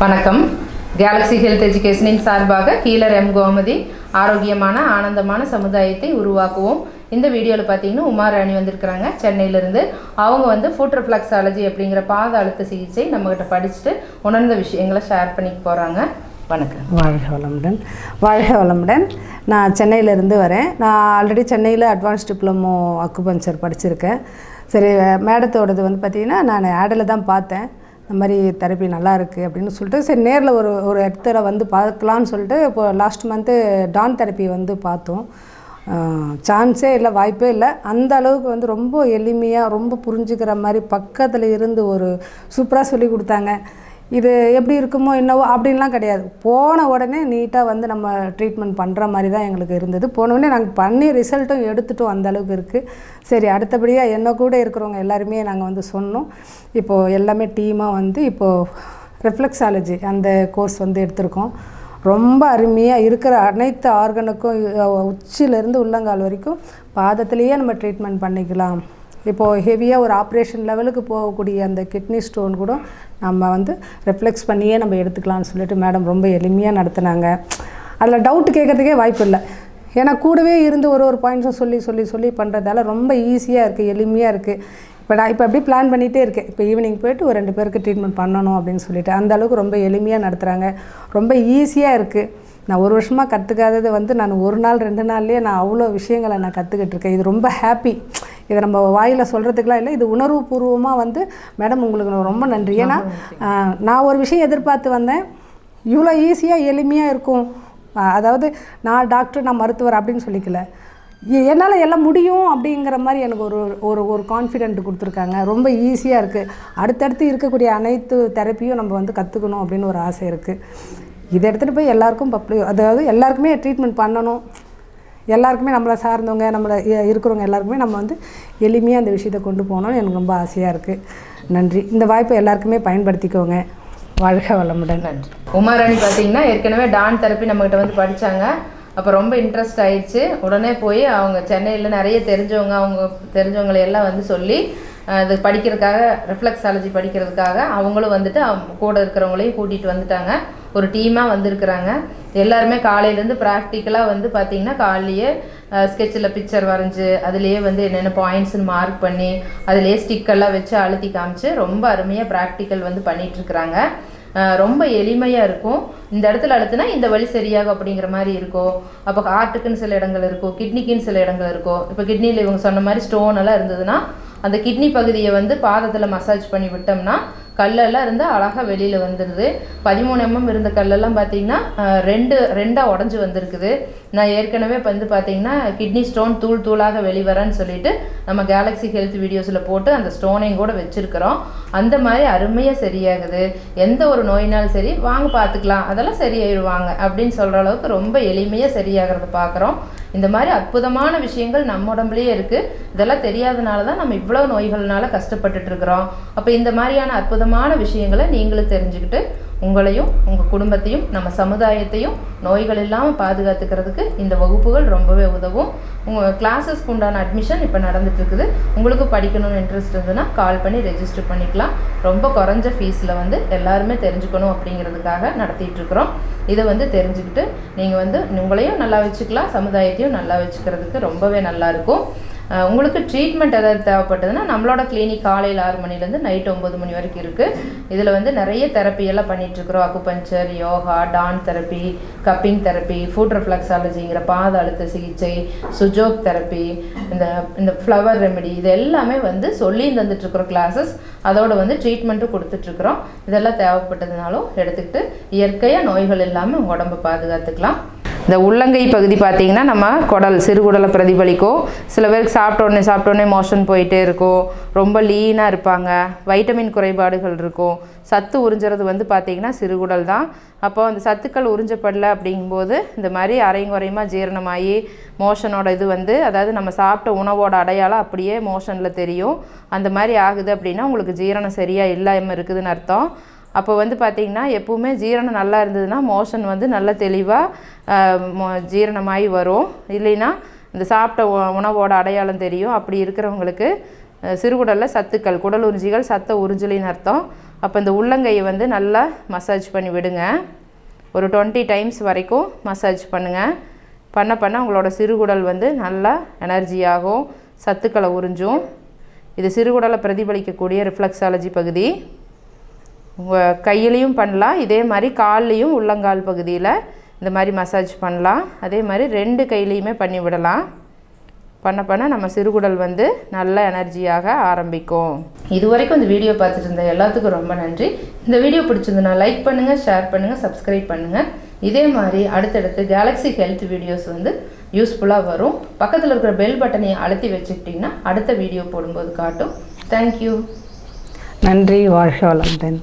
வணக்கம். Galaxy health எஜுகேஷனின் சார்பாக கீழர் M. Gomathi ஆரோக்கியமான ஆனந்தமான சமுதாயத்தை உருவாக்குவோம். இந்த வீடியோவில் பார்த்தீங்கன்னா உமாராணி வந்திருக்கிறாங்க. சென்னையிலேருந்து அவங்க வந்து ஃபுட் அப்படிங்கிற பாத அழுத்த சிகிச்சை நம்மக்கிட்ட படிச்சுட்டு உணர்ந்த விஷயங்களை ஷேர் பண்ணிக்க போகிறாங்க வணக்கம். வாழ்க வளமுடன். வாழ்க வளமுடன். நான் சென்னையிலேருந்து வரேன். நான் ஆல்ரெடி சென்னையில் அட்வான்ஸ் டிப்ளமோ அக்குபஞ்சர் படிச்சிருக்கேன். சரி மேடத்தோடது வந்து பார்த்திங்கன்னா நான் ஆடில் தான் பார்த்தேன். இந்த மாதிரி தெரப்பி நல்லா இருக்குது அப்படின்னு சொல்லிட்டு சரி நேரில் ஒரு ஒரு இடத்துல வந்து பார்க்கலான்னு சொல்லிட்டு இப்போ லாஸ்ட் மந்த்து டான் தெரப்பி வந்து பார்த்தோம். சான்ஸே இல்லை வாய்ப்பே இல்லை. அந்த அளவுக்கு வந்து ரொம்ப எளிமையாக ரொம்ப புரிஞ்சுக்கிற மாதிரி பக்கத்தில் இருந்து ஒரு சூப்பராக சொல்லி கொடுத்தாங்க. இது எப்படி இருக்குமோ என்னவோ அப்படின்லாம் கிடையாது. போன உடனே நீட்டாக வந்து நம்ம ட்ரீட்மெண்ட் பண்ணுற மாதிரி தான் எங்களுக்கு இருந்தது. போன உடனே நாங்கள் பண்ணி ரிசல்ட்டும் எடுத்துட்டோம் அந்த அளவுக்கு இருக்குது சரி அடுத்தபடியாக என்ன கூட இருக்கிறவங்க எல்லாருமே நாங்கள் வந்து சொன்னோம். இப்போது எல்லாமே டீமாக வந்து இப்போது ரெஃப்ளெக்ஸாலஜி அந்த கோர்ஸ் வந்து எடுத்திருக்கோம். ரொம்ப அருமையாக இருக்கிற அனைத்து ஆர்கனுக்கும் உச்சியிலேருந்து உள்ளங்கால் வரைக்கும் பாதத்துலேயே நம்ம ட்ரீட்மெண்ட் பண்ணிக்கலாம். இப்போது ஹெவியாக ஒரு ஆப்ரேஷன் லெவலுக்கு போகக்கூடிய அந்த கிட்னி ஸ்டோன் கூட நம்ம வந்து ரிஃப்ளெக்ஸ் பண்ணியே நம்ம எடுத்துக்கலாம்னு சொல்லிட்டு மேடம் ரொம்ப எளிமையாக நடத்துனாங்க. அதில் டவுட் கேட்கறதுக்கே வாய்ப்பு இல்லை. ஏன்னா கூடவே இருந்து ஒரு ஒரு பாயிண்ட்ஸும் சொல்லி சொல்லி சொல்லி பண்ணுறதால ரொம்ப ஈஸியாக இருக்குது எளிமையாக இருக்குது இப்போ நான் இப்போ அப்படியே பிளான் பண்ணிகிட்டே இருக்கேன். இப்போ ஈவினிங் போயிட்டு ஒரு ரெண்டு பேருக்கு ட்ரீட்மெண்ட் பண்ணணும் அப்படின்னு சொல்லிட்டு அந்த அளவுக்கு ரொம்ப எளிமையாக நடத்துகிறாங்க ரொம்ப ஈஸியாக இருக்குது நான் ஒரு வருஷமாக கற்றுக்காதது வந்து நான் ஒரு நாள் ரெண்டு நாள்லேயே நான் அவ்வளோ விஷயங்களை நான் கற்றுக்கிட்டு இருக்கேன். இது ரொம்ப ஹாப்பி இதை நம்ம வாயில் சொல்கிறதுக்கெலாம் இல்லை. இது உணர்வுபூர்வமாக வந்து மேடம் உங்களுக்கு நான் ரொம்ப நன்றி. ஏன்னா நான் ஒரு விஷயம் எதிர்பார்த்து வந்தேன். இவ்வளோ ஈஸியாக எளிமையாக இருக்கும். அதாவது நான் டாக்டர் நான் மருத்துவர் அப்படின்னு சொல்லிக்கல. என்னால் எல்லாம் முடியும் அப்படிங்கிற மாதிரி எனக்கு ஒரு ஒரு ஒரு கான்ஃபிடென்ட் கொடுத்துருக்காங்க. ரொம்ப ஈஸியாக இருக்குது அடுத்தடுத்து இருக்கக்கூடிய அனைத்து தெரப்பியும் நம்ம வந்து கற்றுக்கணும் அப்படின்னு ஒரு ஆசை இருக்குது இதை எடுத்துகிட்டு போய் எல்லாருக்கும் பப்ளி அதாவது எல்லாருக்குமே ட்ரீட்மெண்ட் பண்ணணும். எல்லாருக்குமே நம்மளை சார்ந்தவங்க நம்மளை இருக்கிறவங்க எல்லாருக்குமே நம்ம வந்து எளிமையாக அந்த விஷயத்தை கொண்டு போகணும்னு எனக்கு ரொம்ப ஆசையாக இருக்குது நன்றி. இந்த வாய்ப்பை எல்லாருக்குமே பயன்படுத்திக்கோங்க. வாழ்க வளமுடன். நன்றி. உமாராணி பார்த்தீங்கன்னா ஏற்கனவே டான் தெரப்பி நம்மகிட்ட வந்து படித்தாங்க அப்போ ரொம்ப இன்ட்ரெஸ்ட் ஆயிடுச்சு. உடனே போய் அவங்க சென்னையில் நிறைய தெரிஞ்சவங்க அவங்க தெரிஞ்சவங்களை எல்லாம் வந்து சொல்லி இது படிக்கிறதுக்காக ரிஃப்ளெக்ஸாலஜி படிக்கிறதுக்காக அவங்களும் வந்துட்டு அவங்க கூட இருக்கிறவங்களையும் கூட்டிகிட்டு வந்துட்டாங்க. ஒரு டீமாக வந்திருக்கிறாங்க. எல்லாருமே காலையிலேருந்து ப்ராக்டிக்கலாக வந்து பார்த்திங்கன்னா காலையிலேயே ஸ்கெட்சில் பிக்சர் வரைஞ்சி அதுலேயே வந்து என்னென்ன பாயிண்ட்ஸ்னு மார்க் பண்ணி அதுலேயே ஸ்டிக்கெல்லாம் வச்சு அழுத்தி காமிச்சு ரொம்ப அருமையாக ப்ராக்டிக்கல் வந்து பண்ணிகிட்ருக்குறாங்க இருக்கிறாங்க ரொம்ப எளிமையாக இருக்கும். இந்த இடத்துல அழுத்துனா இந்த வழி சரியாகும் அப்படிங்கிற மாதிரி இருக்கும் அப்போ ஹார்ட்டுக்குன்னு சில இடங்கள் இருக்கும் கிட்னிக்குன்னு சில இடங்கள் இருக்கும் இப்போ கிட்னியில் இவங்க சொன்ன மாதிரி ஸ்டோன் எல்லாம் இருந்ததுன்னா அந்த கிட்னி பகுதியை வந்து பாதத்தில் மசாஜ் பண்ணி விட்டோம்னா கல்லெல்லாம் இருந்தால் அழகாக வெளியில் வந்துடுது பதிமூணு எம்எம் இருந்த கல்லெல்லாம் பார்த்தீங்கன்னா ரெண்டு ரெண்டாக உடஞ்சி வந்திருக்குது. நான் ஏற்கனவே வந்து பார்த்தீங்கன்னா கிட்னி ஸ்டோன் தூள் தூளாக வெளிவரன்னு சொல்லிட்டு நம்ம கேலக்ஸி ஹெல்த் வீடியோஸில் போட்டு அந்த ஸ்டோனையும் கூட வச்சுருக்கிறோம். அந்த மாதிரி அருமையாக சரியாகுது. எந்த ஒரு நோயினாலும் சரி வாங்க பார்த்துக்கலாம் அதெல்லாம் சரியாயிடுவாங்க அப்படின்னு சொல்கிற அளவுக்கு ரொம்ப எளிமையாக சரியாகிறத பார்க்குறோம் இந்த மாதிரி அற்புதமான விஷயங்கள் நம்ம உடம்புலயே இருக்குது இதெல்லாம் தெரியாதனால தான் நம்ம இவ்வளோ நோய்கள்னால கஷ்டப்பட்டுட்டு இருக்கிறோம். அப்போ இந்த மாதிரியான அற்புதமான விஷயங்களை நீங்களும் தெரிஞ்சுக்கிட்டு உங்களையும் உங்கள் குடும்பத்தையும் நம்ம சமுதாயத்தையும் நோய்கள் இல்லாமல் பாதுகாத்துக்கிறதுக்கு இந்த வகுப்புகள் ரொம்பவே உதவும். உங்கள் கிளாஸஸ்க்கு உண்டான அட்மிஷன் இப்போ நடந்துட்டு உங்களுக்கு படிக்கணும்னு இன்ட்ரெஸ்ட் இருந்ததுன்னா கால் பண்ணி ரெஜிஸ்டர் பண்ணிக்கலாம். ரொம்ப குறைஞ்ச ஃபீஸில் வந்து எல்லாருமே தெரிஞ்சுக்கணும் அப்படிங்கிறதுக்காக நடத்திட்டு இருக்கிறோம் இதை வந்து தெரிஞ்சுக்கிட்டு நீங்கள் வந்து உங்களையும் நல்லா வச்சுக்கலாம் சமுதாயத்தையும் நல்லா வச்சுக்கிறதுக்கு ரொம்பவே நல்லாயிருக்கும் உங்களுக்கு ட்ரீட்மெண்ட் ஏதாவது தேவைப்பட்டதுன்னா நம்மளோட கிளினிக் காலையில் ஆறு மணிலேருந்து நைட் ஒம்பது மணி வரைக்கும் இருக்குது இதில் வந்து நிறைய தெரப்பி எல்லாம் பண்ணிகிட்ருக்குறோம் அக்குபஞ்சர் யோகா டான் தெரப்பி கப்பிங் தெரப்பி ஃபுட் ரிஃப்ளக்ஸாலஜிங்கிற பாத அழுத்த சிகிச்சை சுஜோக் தெரப்பி இந்த இந்த ஃப்ளவர் ரெமெடி இது எல்லாமே வந்து சொல்லி தந்துட்டுருக்குறோம் கிளாஸஸ் அதோட வந்து ட்ரீட்மெண்ட்டும் கொடுத்துட்ருக்குறோம் இதெல்லாம் தேவைப்பட்டதுனாலும் எடுத்துக்கிட்டு இயற்கையாக நோய்கள் இல்லாமல் உங்கள் உடம்பை பாதுகாத்துக்கலாம். இந்த உள்ளங்கை பகுதி பார்த்தீங்கன்னா நம்ம குடல் சிறுகுடலை பிரதிபலிக்கும். சில பேருக்கு சாப்பிட்ட உடனே சாப்பிட்ட உடனே மோஷன் போயிட்டே இருக்கும். ரொம்ப லீனாக இருப்பாங்க. வைட்டமின் குறைபாடுகள் இருக்கும். சத்து உறிஞ்சுறது வந்து பார்த்திங்கன்னா சிறுகுடல் தான். அப்போ அந்த சத்துக்கள் உறிஞ்சப்படல அப்படிங்கும்போது இந்த மாதிரி அரையும் குறையுமா ஜீரணமாகி மோஷனோட இது வந்து அதாவது நம்ம சாப்பிட்ட உணவோட அடையாளம் அப்படியே மோஷனில் தெரியும். அந்த மாதிரி ஆகுது அப்படின்னா உங்களுக்கு ஜீரணம் சரியாக இல்லாமல் இருக்குதுன்னு அர்த்தம். அப்போ வந்து பார்த்திங்கன்னா எப்பவுமே ஜீரணம் நல்லா இருந்ததுன்னா மோஷன் வந்து நல்ல தெளிவாக ஜீரணமாகி வரும். இல்லைன்னா இந்த சாப்பிட்ட உ- உணவோட அடையாளம் தெரியும். அப்படி இருக்கிறவங்களுக்கு சிறுகுடலில் சத்துக்கள் குடல் உறிஞ்சிகள் சத்த உறிஞ்சலின்னு அர்த்தம். அப்போ இந்த உள்ளங்கையை வந்து நல்லா மசாஜ் பண்ணி விடுங்க. ஒரு டுவெண்ட்டி டைம்ஸ் வரைக்கும் மசாஜ் பண்ணுங்கள் பண்ண பண்ண உங்களோட சிறுகுடல் வந்து நல்லா எனர்ஜியாகும் சத்துக்களை உறிஞ்சும். இது சிறுகுடலை பிரதிபலிக்கக்கூடிய ரிஃப்ளெக்ஸாலஜி பகுதி. உங்கள் கையிலையும் பண்ணலாம். இதே மாதிரி கால்லையும் உள்ளங்கால் பகுதியில் இந்த மாதிரி மசாஜ் பண்ணலாம். அதே மாதிரி ரெண்டு கையிலையுமே பண்ணி விடலாம். பண்ண பண்ண நம்ம சிறுகுடல் வந்து நல்ல எனர்ஜியாக ஆரம்பிக்கும். இது வரைக்கும் இந்த வீடியோ பார்த்துட்டு இருந்த எல்லாத்துக்கும் ரொம்ப நன்றி. இந்த வீடியோ பிடிச்சிருந்தனா லைக் பண்ணுங்கள் ஷேர் பண்ணுங்கள் சப்ஸ்கிரைப் பண்ணுங்கள் இதே மாதிரி அடுத்தடுத்து கேலக்ஸி ஹெல்த் வீடியோஸ் வந்து யூஸ்ஃபுல்லாக வரும். பக்கத்தில் இருக்கிற பெல் பட்டனை அழுத்தி வச்சுக்கிட்டிங்கன்னா அடுத்த வீடியோ போடும்போது காட்டும். தேங்க்யூ நன்றி வாழ்க வளர்ந்தேன்